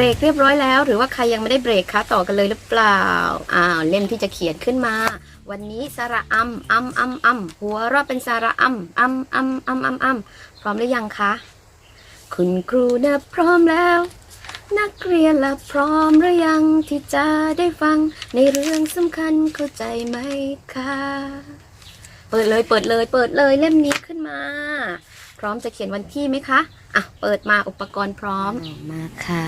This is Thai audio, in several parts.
รกเรียบร้อยแล้ว หรือว่าใครยังไม่ได้เบรกคะต่อกันเลยหรือเปล่าอ้าวเล่มที่จะเขียนขึ้นมา วันนี้สระอัมอัมอัมอัมหัวเราะเป็นสระอัมอัมอัมอัมอัมอัมพร้อมหรือยังคะคุณครูนะพร้อมแล้ว นักเรียนละพร้อมหรือยังที่จะได้ฟังในเรื่องสำคัญเข้าใจไหมคะเปิดเลยเปิดเลยเปิดเลยเล่มนี้ขึ้นมา พร้อมจะเขียนวันที่ไหมคะ อะ เปิดมาอุปกรณ์พร้อม มาค่ะ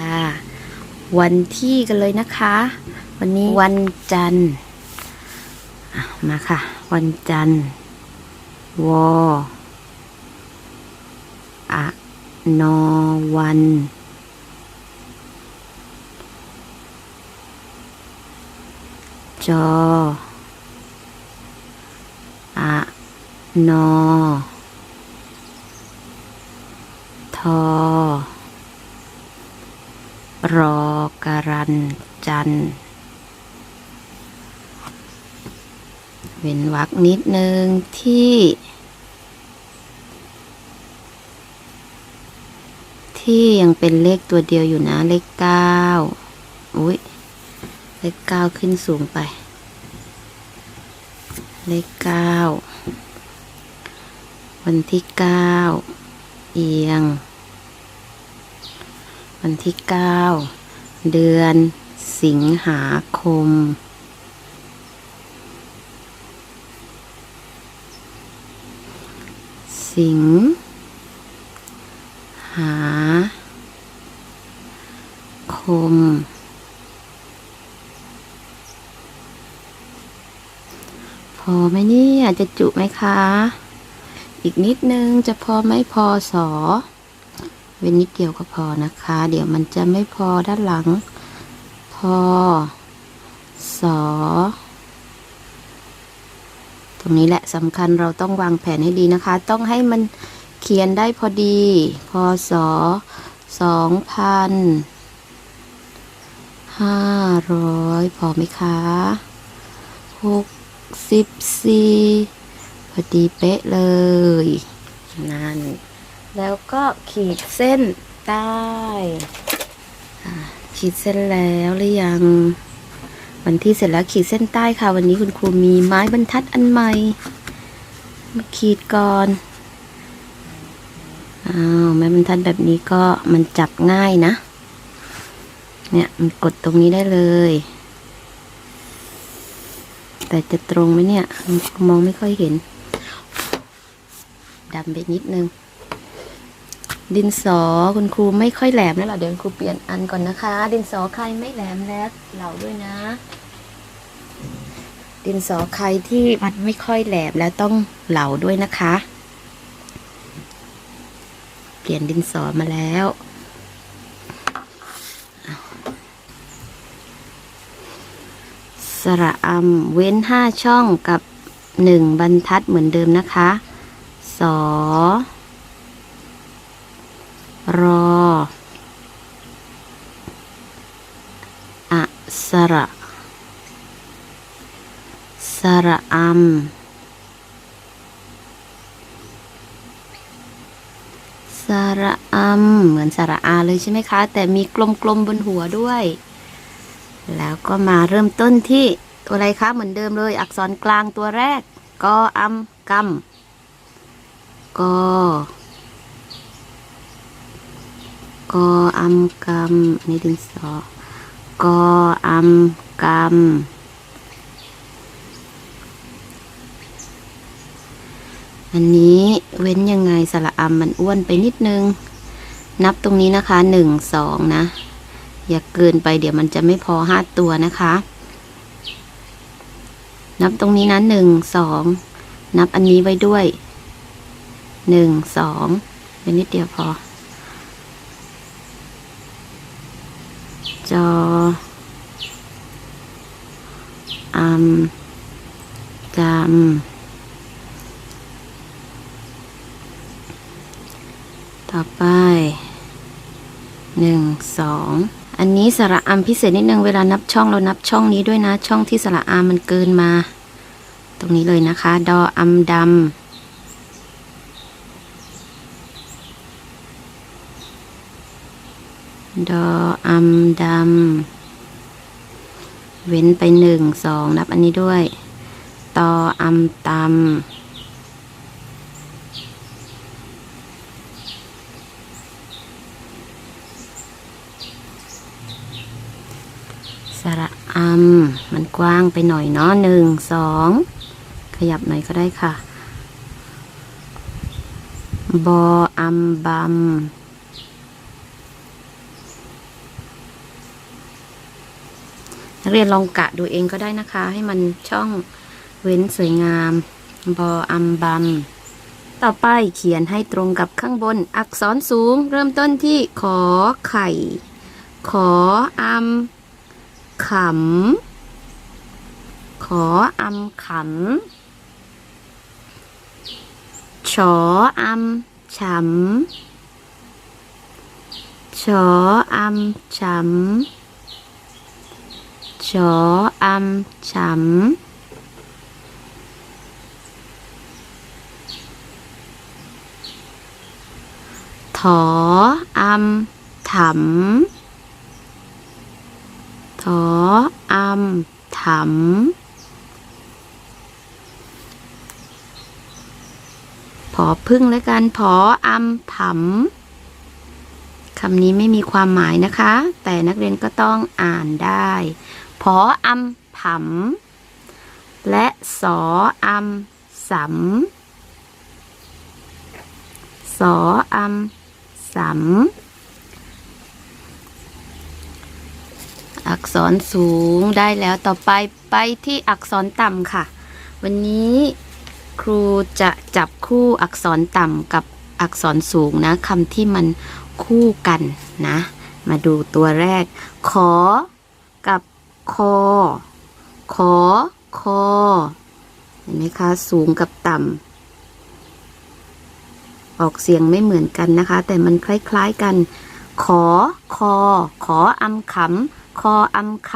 วันที่กันเลยนะคะ วันนี้วันจันทร์อะมาค่ะ วันจันทร์วออะนอวัน จออะนอ รอการันจัน เว้นวรรคนิดนึงที่ ที่ยังเป็นเลขตัวเดียวอยู่นะ เลขเก้าอุ้ยเลขเก้าขึ้นสูงไป เลขเก้าวันที่เก้าเอียง วันที่เก้าเดือนสิงหาคม สิงหาคม พอไหมเนี่ยจะจุไหมคะ อีกนิดนึงจะพอไหมพอสอ เว้นนิดเดียวก็พอนะคะ เดี๋ยวมันจะไม่พอด้านหลัง พอ สอ ตรงนี้แหละสำคัญเราต้องวางแผนให้ดีนะคะ ต้องให้มันเขียนได้พอดี พอสอสองพันห้าร้อยพอไหมคะหกสิบสี่พอดีเป๊ะเลย นั่น แล้วก็ขีดเส้นใต้ขีดเส้นแล้วหรือยัง วันที่เสร็จแล้วขีดเส้นใต้ค่ะ วันนี้คุณครูมีไม้บรรทัดอันใหม่มาขีดก่อนอ้าวไม้บรรทัดแบบนี้ก็มันจับง่ายนะ เนี่ยมันกดตรงนี้ได้เลย แต่จะตรงไหมเนี่ยมองไม่ค่อยเห็นดำไปนิดนึง ดินสอคุณครูไม่ค่อยแหลมแล้วล่ะเดี๋ยวครูเปลี่ยนอันก่อนนะคะ ดินสอใครไม่แหลมแล้วเหลาด้วยนะ ดินสอใครที่มันไม่ค่อยแหลมแล้วต้องเหลาด้วยนะคะ เปลี่ยนดินสอมาแล้วสระอำเว้นห้าช่องกับหนึ่งบรรทัดเหมือนเดิมนะคะสอ รออะสระสระอัมสระอัมเหมือนสระอาเลยใช่ไหมคะ แต่มีกลมๆบนหัวด้วย แล้วก็มาเริ่มต้นที่ตัวอะไรคะ เหมือนเดิมเลย อักษรกลางตัวแรกกออัมกำกอ กออัมกำนี่ดินสอกออัมกำอันนี้เว้นยังไงสระอัมมันอ้วนไปนิดนึง นับตรงนี้นะคะหนึ่งสองนะ อย่าเกินไปเดี๋ยวมันจะไม่พอห้าตัวนะคะ นับตรงนี้นะหนึ่งสองนับอันนี้ไว้ด้วยหนึ่งสองเป็นนิดเดียวพอ จออัมกำต่อไปหนึ่งสองอันนี้สระอัมพิเศษนิดนึงเวลานับช่องเรานับช่องนี้ด้วยนะ ช่องที่สระอามันเกินมา ตรงนี้เลยนะคะ ดออัมดำดอ อัมดำ เว้นไปหนึ่งสองนับอันนี้ด้วย ตออัมตำสระอัมมันกว้างไปหน่อยเนาะหนึ่งสองขยับหน่อยก็ได้ค่ะ บออัมบัม นักเรียนลองกะดูเองก็ได้นะคะ ให้มันช่องเว้นสวยงาม บออัมบัม ต่อไปเขียนให้ตรงกับข้างบน อักษรสูง เริ่มต้นที่ขอไข่ ขออัมขำ ขออัมขำ ชออัมฉำ ชออัมฉำ ชออัมฉำถออัมถำถออัมถำผอพึ่งแล้วกันผออัมผำคำนี้ไม่มีความหมายนะคะ แต่นักเรียนก็ต้องอ่านได้ ออัมผำและสออัมสำสออัมสำอักษรสูงได้แล้วต่อไปไปที่อักษรต่ำค่ะ วันนี้ครูจะจับคู่อักษรต่ำกับอักษรสูงนะคำที่มันคู่กันนะ มาดูตัวแรก ขอกับ คอ ขอ คอ เห็นไหมคะ สูงกับต่ำ ออกเสียงไม่เหมือนกันนะคะ แต่มันคล้ายๆกัน ขอ คอ ขออำขำ คออำค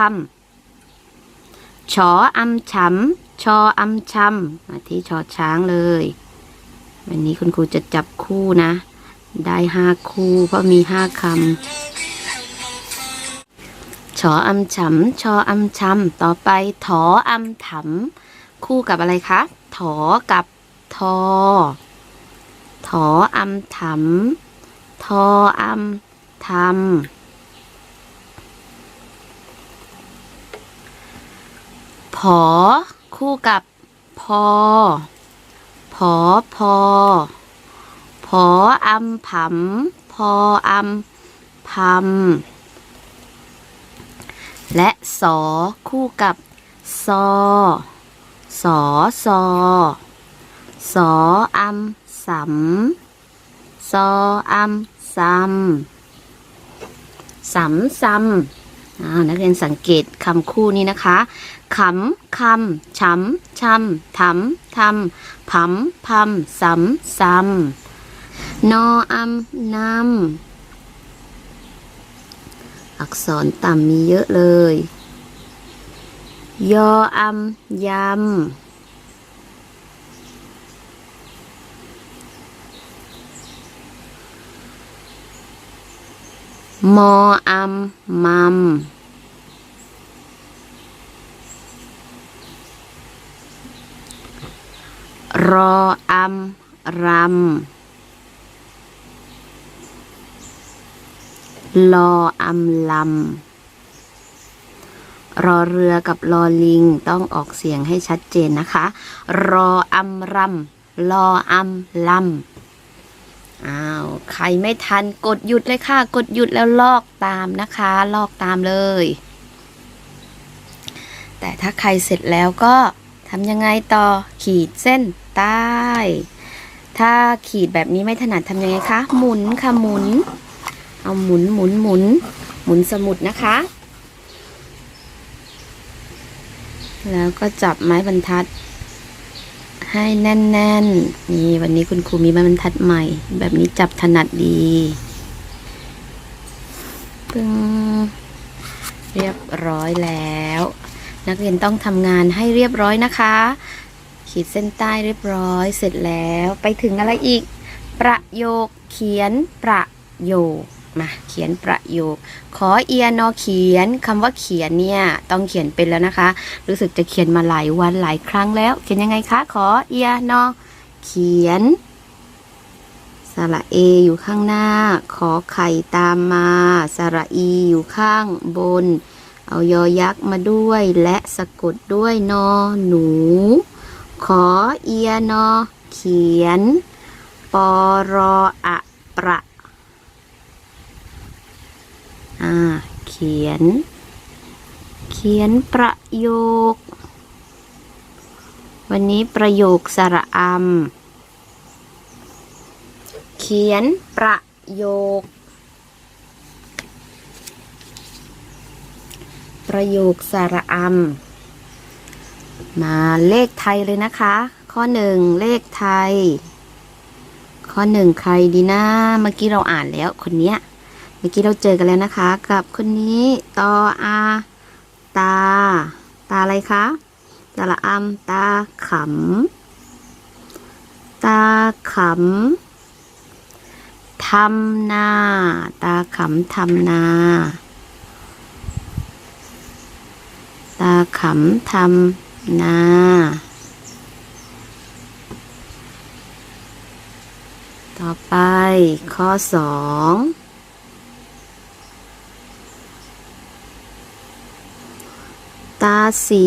ำชออำฉำชออำชำมาที่ชอช้างเลย วันนี้คุณครูจะจับคู่นะ ได้ห้าคู่เพราะมีห้าคำ ชออำฉำชออำชำต่อไปถออำถำคู่กับอะไรคะถอกับทอถออำถำทออำทำผอ คู่กับพอผอพอผออำผำพออำพำ และสอคู่กับซอสอซอสออำสำซออำซ้ำสำซ้ำนักเรียนสังเกตคำคู่นี้นะคะขำคำชำชำถำทำผำพำซ้ำซ้ำนออำนำ อักษรต่ำมีเยอะเลย ยออำยำมออำมัมรออำรำ ลออำลำรอเรือกับลอลิงต้องออกเสียงให้ชัดเจนนะคะ รออำรำลออำลำอ้าวใครไม่ทันกดหยุดเลยค่ะ กดหยุดแล้วลอกตามนะคะ ลอกตามเลย แต่ถ้าใครเสร็จแล้วก็ทำยังไงต่อขีดเส้นใต้ ถ้าขีดแบบนี้ไม่ถนัดทำยังไงคะ หมุนค่ะหมุน เอาหมุนหมุนหมุนหมุนสมุดนะคะ แล้วก็จับไม้บรรทัด ให้แน่นๆนนี่วันนี้คุณครูมีไม้บรรทัดใหม่ แบบนี้จับถนัดดีปึ้งเรียบร้อยแล้ว นักเรียนต้องทำงานให้เรียบร้อยนะคะ ขีดเส้นใต้เรียบร้อยเสร็จแล้วไปถึงอะไรอีก ประโยคเขียนประโยค มาเขียนประโยค ขอเอียนอเขียนคำว่าเขียนเนี่ย ต้องเขียนเป็นแล้วนะคะ รู้สึกจะเขียนมาหลายวันหลายครั้งแล้ว เขียนยังไงคะ ขอเอียนอเขียนสระเออยู่ข้างหน้า ขอไข่ตามมาสระอีอยู่ข้างบน เอายอยักษ์มาด้วยและสะกดด้วยนอหนู ขอเอียนอเขียนปอรออะประ อ่าเขียน เขียนประโยค วันนี้ประโยคสระอำเขียนประโยค ประโยคสระอำมาเลขไทยเลยนะคะ ข้อหนึ่งเลขไทย ข้อหนึ่งใครดีนะเมื่อกี้เราอ่านแล้วคนเนี้ย มื่อกี้เราเจอกันแล้วนะคะ กับคนนี้ตออาตา ตาอะไรคะตาละอำตาขำตาขำทำนา ตาขำทำนา ตาขำทำนาต่อไปข้อสอง ตาสี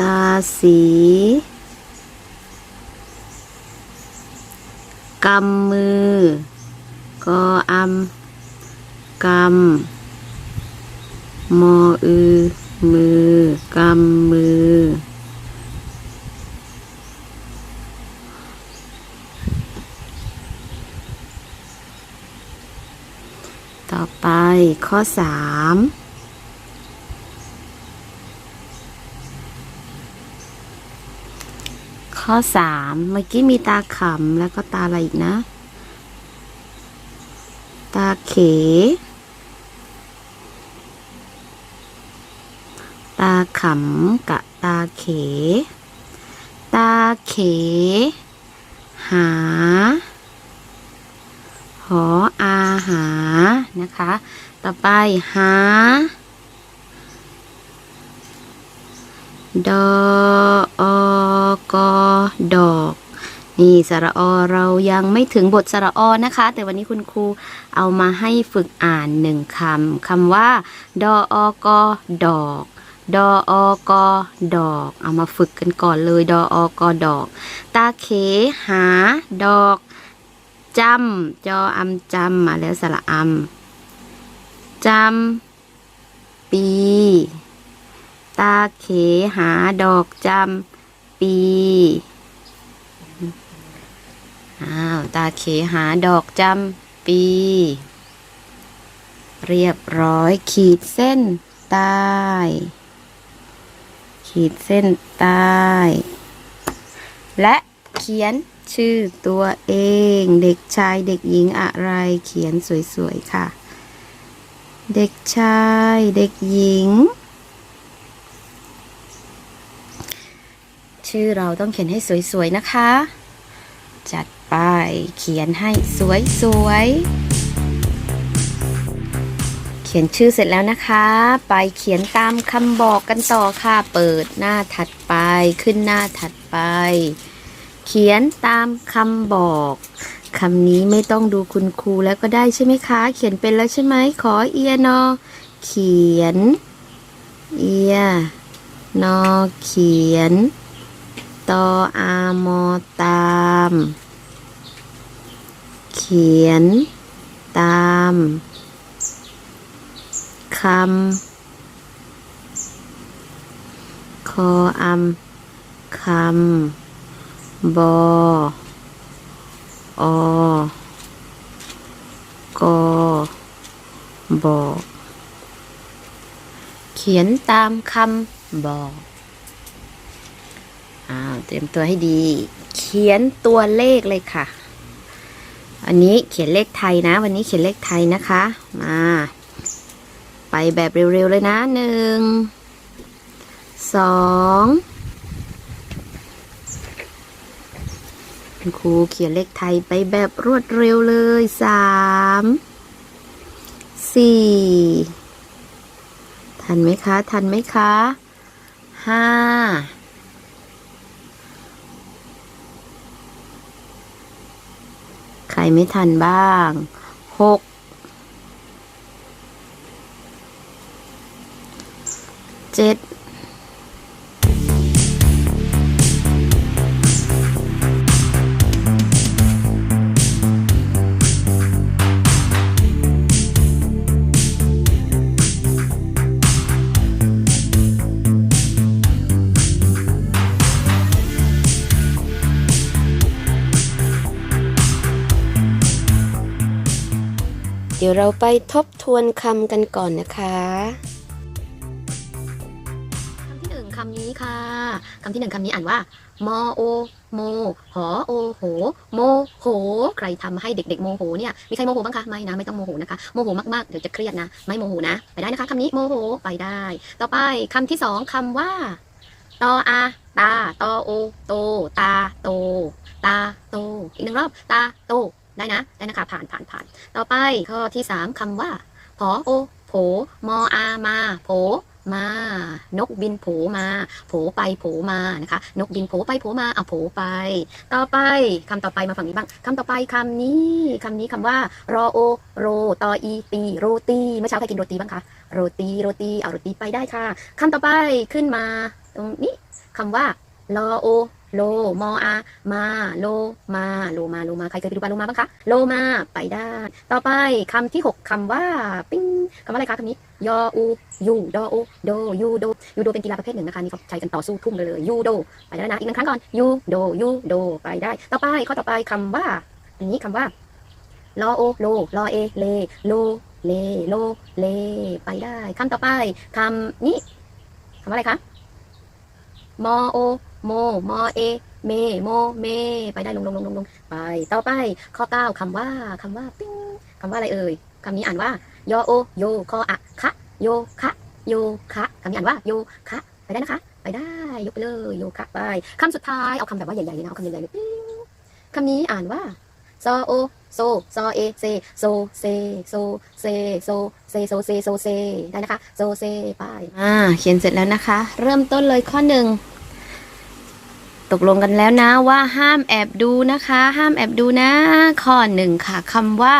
ตาสี กำมือก็อำกำมออือ มือ กำมือ อไปข้อสามข้อสามเมื่อกี้มีตาขำแล้วก็ตาอะไรอีกนะ ตาเข ตาขำกับตาเข ตาเข หา หออาหานะคะ ต่อไปหา ดออกอดอกนี่สระอเรายังไม่ถึงบทสระอนะคะ แต่วันนี้คุณครูเอามาให้ฝึกอ่านหนึ่งคำคำว่า ดออกอดอก ดออกอดอก เอามาฝึกกันก่อนเลย ดออกอดอก ตาเขหาดอก จำจออำจำมาแล้วสระอำจำปี ตาเขหาดอกจำปีอ้าวตาเขหาดอกจำปี เรียบร้อยขีดเส้นใต้ขีดเส้นใต้และเขียน ชื่อตัวเอง เด็กชายเด็กหญิงอะไรเขียนสวยๆค่ะ เด็กชายเด็กหญิง ชื่อเราต้องเขียนให้สวยๆนะคะ จัดไปเขียนให้สวยๆเขียนชื่อเสร็จแล้วนะคะ ไปเขียนตามคำบอกกันต่อค่ะ เปิดหน้าถัดไปขึ้นหน้าถัดไป เขียนตามคำบอกคำนี้ไม่ต้องดูคุณครูแล้วก็ได้ใช่ไหมคะ เขียนเป็นแล้วใช่ไหมขอเอียนอ เขียน เอียนอเขียน ตออามอตาม เขียน ตามคำคออำคำ บออกอบอก เขียนตามคำบอก อ้าว เตรียมตัวให้ดี เขียนตัวเลขเลยค่ะ อันนี้เขียนเลขไทยนะ วันนี้เขียนเลขไทยนะคะ มา ไปแบบเร็วๆเลยนะหนึ่งสอง คุณครูเขียนเลขไทยไปแบบรวดเร็วเลยสามสี่ทันไหมคะ ทันไหมคะห้าใครไม่ทันบ้างหกเจ็ด เดี๋ยวเราไปทบทวนคำกันก่อนนะคะคำที่หนึ่งคำนี้ค่ะคำที่หนึ่งคำนี้อ่านว่ามโอโมหอโอโห โมโห ใครทำให้เด็กๆโมโหเนี่ยมีใครโมโหบ้างคะไม่นะไม่ต้องโมโหนะคะโมโหมากๆเดี๋ยวจะเครียดนะไม่โมโหนะ ไปได้นะคะคำนี้โมโหไปได้ ต่อไปคำที่สองคำว่าตออาตาตอโอโตตาโต ตาโต อีกหนึ่งรอบตาโต ได้นะ ได้นะคะ ผ่านผ่านผ่าน ต่อไปข้อที่สามคำว่าผอโอ โผ มออา มา โผ มา นกบินโผมา โผไปโผมา นะคะ นกบินโผไปโผมาเอาโผไป ต่อไปคำต่อไปมาฝั่งนี้บ้างคำต่อไปคำนี้คำนี้คำว่า รอโอ โร ตออีตี โรตี เมื่อเช้าใครกินโรตีบ้างคะ โรตี โรตี เอาโรตีไปได้ค่ะคำต่อไปขึ้นมา ตรงนี้คำว่าลอโอ โลมออามา โลมาโลมาโลมาใครเคยไปดูปลาโลมาบ้างคะโลมาไปได้ ต่อไปคำที่หกคำว่าปิ้งคำว่าอะไรคะคำนี้ยออูยูโดโอโดยูโดยูโดเป็นกีฬาประเภทหนึ่งนะคะนี่เขาใช้กันต่อสู้ทุ่มเลยเลยยูโดไปได้แล้วนะอีกหนึ่งครั้งก่อนยูโดยูโดไปได้ ต่อไปข้อต่อไปคำว่าอันนี้คำว่าลอโอโลลอเอเลโลเลโลเลไปได้คำต่อไปคำนี้คำว่าอะไรคะมอโอ โมมอเอ เมโมเม ไปได้ลงลงลงลงลงไป ต่อไป ข้อเก้าคำว่าคำว่าปิ้งคำว่าอะไรเอ่ยคำนี้อ่านว่ายอโอโยคออะคะโยคะโยคะคำนี้อ่านว่าโยคะไปได้นะคะ ไปได้ยกไปเลยโยคะไปคำสุดท้ายเอาคำแบบว่าใหญ่ๆเลยนะเอาคำใหญ่ๆเลยปิ้งคำนี้อ่านว่าซอโอโซซอเอเซโซเซโซเซโซเซโซเซโซเซได้นะคะโซเซไปอ่าเขียนเสร็จแล้วนะคะ เริ่มต้นเลยข้อหนึ่ง ตกลงกันแล้วนะว่าห้ามแอบดูนะคะ ห้ามแอบดูนะ ข้อหนึ่งค่ะคำว่า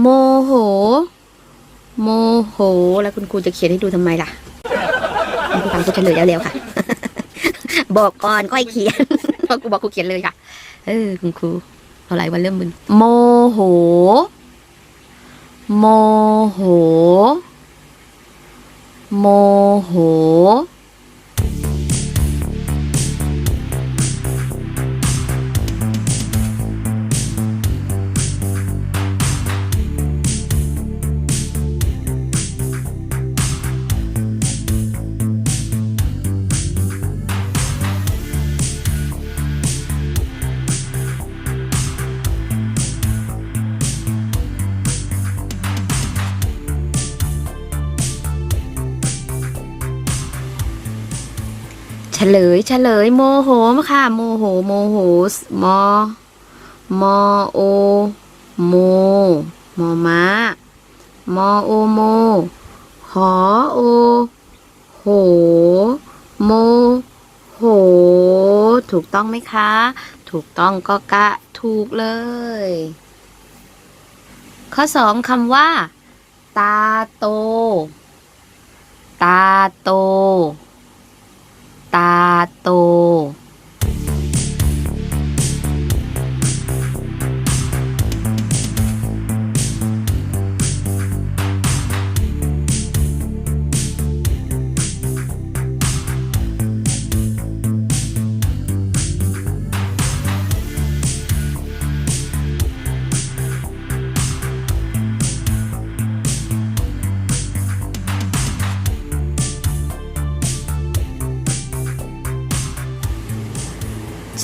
โมโห โมโห แล้วคุณครูจะเขียนให้ดูทำไมล่ะคุณครูฟังครูเฉลยแล้วๆค่ะ บอกก่อนค่อยเขียนเพราะครูบอกครูเขียนเลยค่ะ เออคุณครูเอาหลายวันเริ่มมึนโมโห โมโห โมโห ลยเฉลยโมโหค่ะ โมโหโมโหมอมอโอโมมอม้ามอโอโมหอโอโหโมโห ถูกต้องไหมคะ ถูกต้องก็กะถูกเลย ข้อสองคำว่า ตาโต ตาโต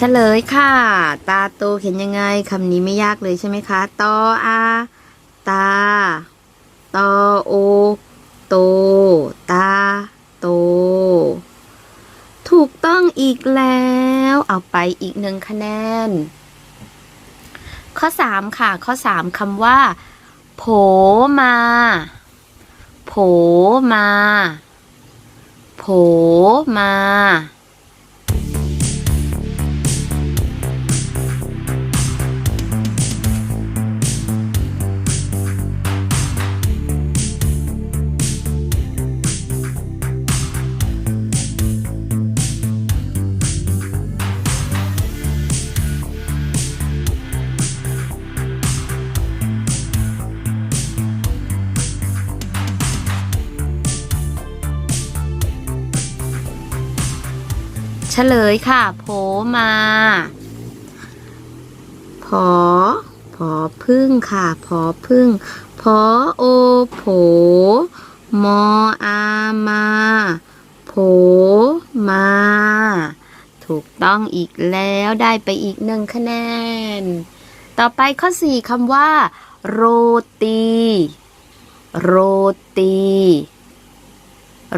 ฉลยค่ะ ตาโตเขียนยังไงคำนี้ไม่ยากเลยใช่ไหมคะตออาตาตอโอโตตาโต ถูกต้องอีกแล้ว เอาไปอีกหนึ่งคะแนน ข้อสามค่ะ ข้อสามคำว่า โผมา โผมา โผมา เฉลยค่ะโผมาผอผอพึ่งค่ะผอพึ่งพอโอโผ มออามาโผมา ถูกต้องอีกแล้วได้ไปอีกหนึ่งคะแนน ต่อไปข้อสี่คำว่า โรตี โรตี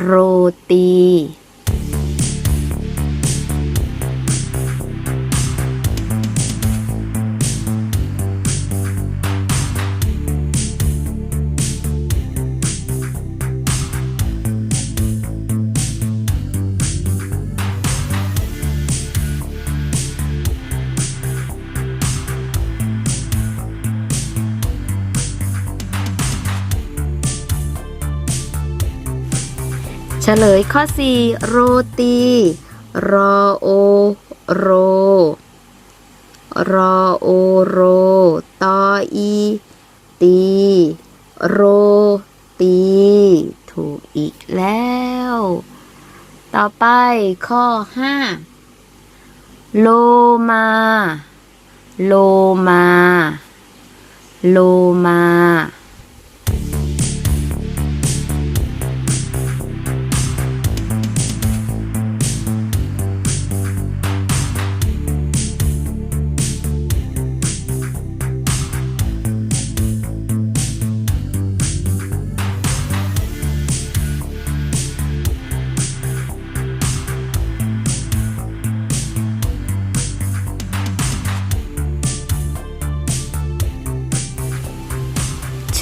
โรตี เฉลยข้อ 4 โรตี รอโอ โร รอโอโร ตออี ตี โรตี ถูกอีกแล้ว ต่อไปข้อ 5 โลมา โลมา โลมา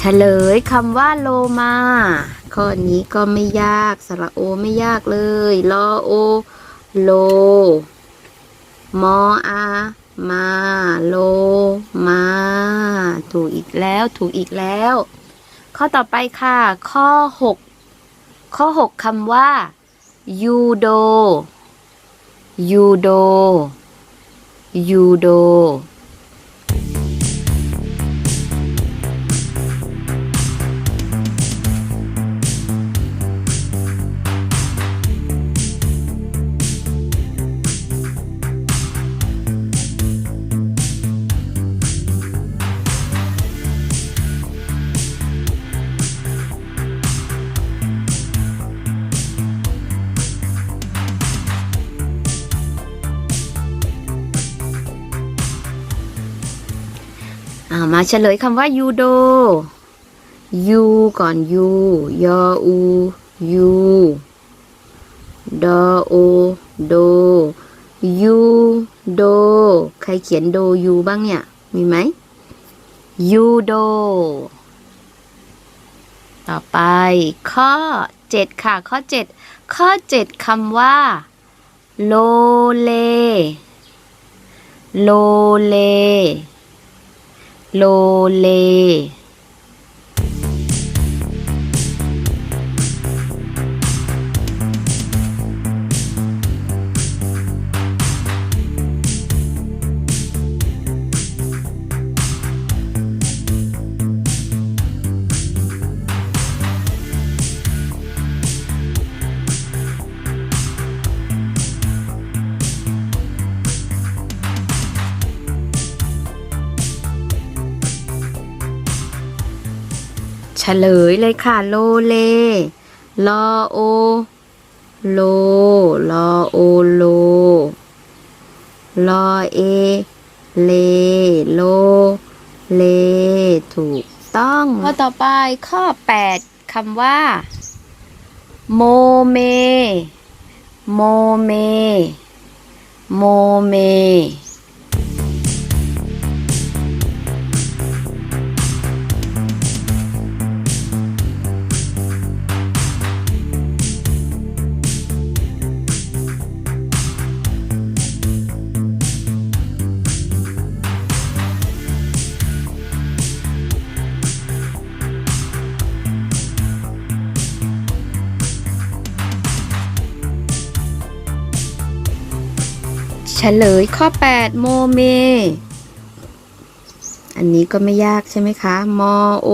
ฉลยคำว่าโลมา ข้อนี้ก็ไม่ยากสระโอไม่ยากเลยลอโอ โล มออามาโลมาถูกอีกแล้วถูกอีกแล้ว ข้อต่อไปค่ะ ข้อ 6 ข้อ 6คำว่า ยูโด ยูโด ยูโด เฉลยคำว่ายูโดยูก่อนยูยออูยูดอโอโดยูโด ใครเขียนโดยูบ้างเนี่ย มีไหมยูโด ต่อไป ข้อ 7 ค่ะ ข้อ 7 ข้อ 7คำว่า โลเล โลเล โลเล เฉลยเลยค่ะ โลเลลอโอ โลลอโอโลลอเอ เลโล เลถูกต้องข้อต่อไปข้อ 8คำว่า โมเม โมเม โมเม ฉลยข้อ 8 โมเม อันนี้ก็ไม่ยากใช่ไหมคะมอโอ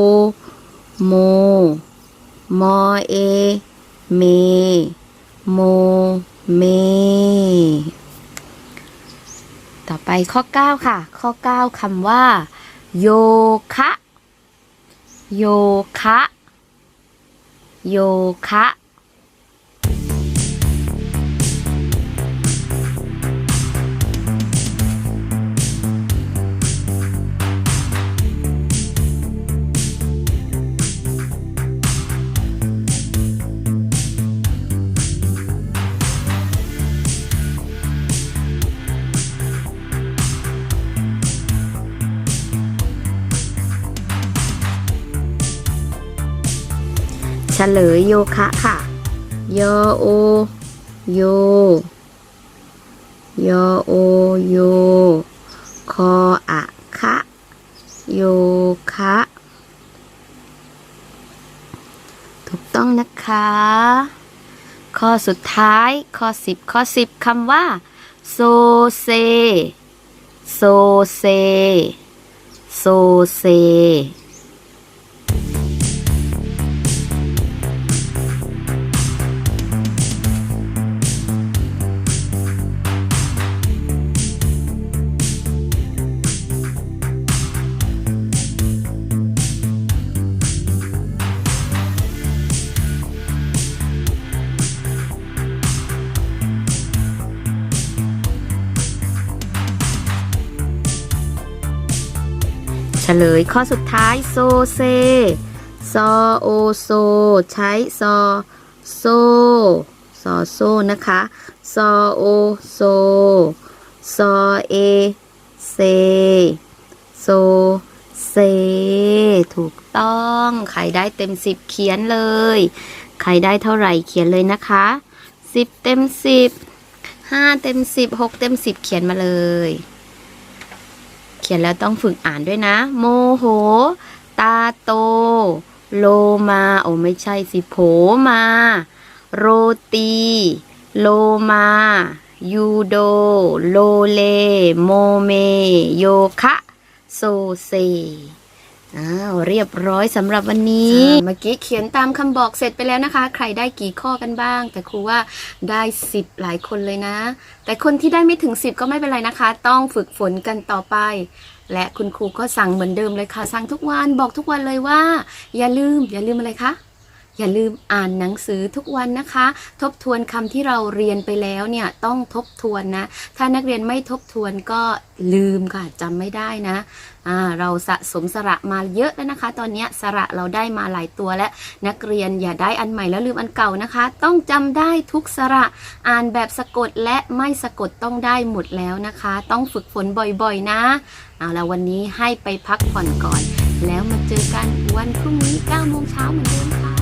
โมมอเอ เม โม เม ต่อไปข้อ 9 ค่ะ ข้อ 9คำว่า โยคะ โยคะ โยคะ เฉลยโยคะค่ะโยโอ โยโยโอ โย คออะคะโยคะถูกต้องนะคะ ข้อสุดท้าย ข้อ10ข้อ10คำว่า โซเซ โซเซ โซเซ ฉลยข้อสุดท้ายโซเซซอโอโซ ใช้ซอโซซอโซนะคะซอโอโซซอเอเซโซเซ ถูกต้อง ใครได้เต็มสิบเขียนเลย ใครได้เท่าไหร่เขียนเลยนะคะสิบเต็มสิบห้าเต็มสิบหกเต็มสิบเขียนมาเลย ขียนแล้วต้องฝึกอ่านด้วยนะ โมโห ตาโต โลมา โอ้ไม่ใช่สิโผมา โรตี โลมา ยูโด โลเล โมเม โยคะ โซเซ อ้าวเรียบร้อยสำหรับวันนี้ เมื่อกี้เขียนตามคำบอกเสร็จไปแล้วนะคะ ใครได้กี่ข้อกันบ้าง แต่ครูว่าได้สิบหลายคนเลยนะ แต่คนที่ได้ไม่ถึงสิบก็ไม่เป็นไรนะคะ ต้องฝึกฝนกันต่อไป และคุณครูก็สั่งเหมือนเดิมเลยค่ะ สั่งทุกวันบอกทุกวันเลยว่า อย่าลืม อย่าลืมอะไรคะอย่าลืมอ่านหนังสือทุกวันนะคะ ทบทวนคำที่เราเรียนไปแล้วเนี่ยต้องทบทวนนะ ถ้านักเรียนไม่ทบทวนก็ลืมค่ะจำไม่ได้นะ อ่าเราสะสมสระมาเยอะแล้วนะคะ ตอนนี้สระเราได้มาหลายตัวแล้ว นักเรียนอย่าได้อันใหม่แล้วลืมอันเก่านะคะ ต้องจำได้ทุกสระอ่านแบบสะกดและไม่สะกดต้องได้หมดแล้วนะคะ ต้องฝึกฝนบ่อยๆนะเอาละวันนี้ให้ไปพักผ่อนก่อน แล้วมาเจอกันวันพรุ่งนี้9โมงเช้าเหมือนเดิมค่ะ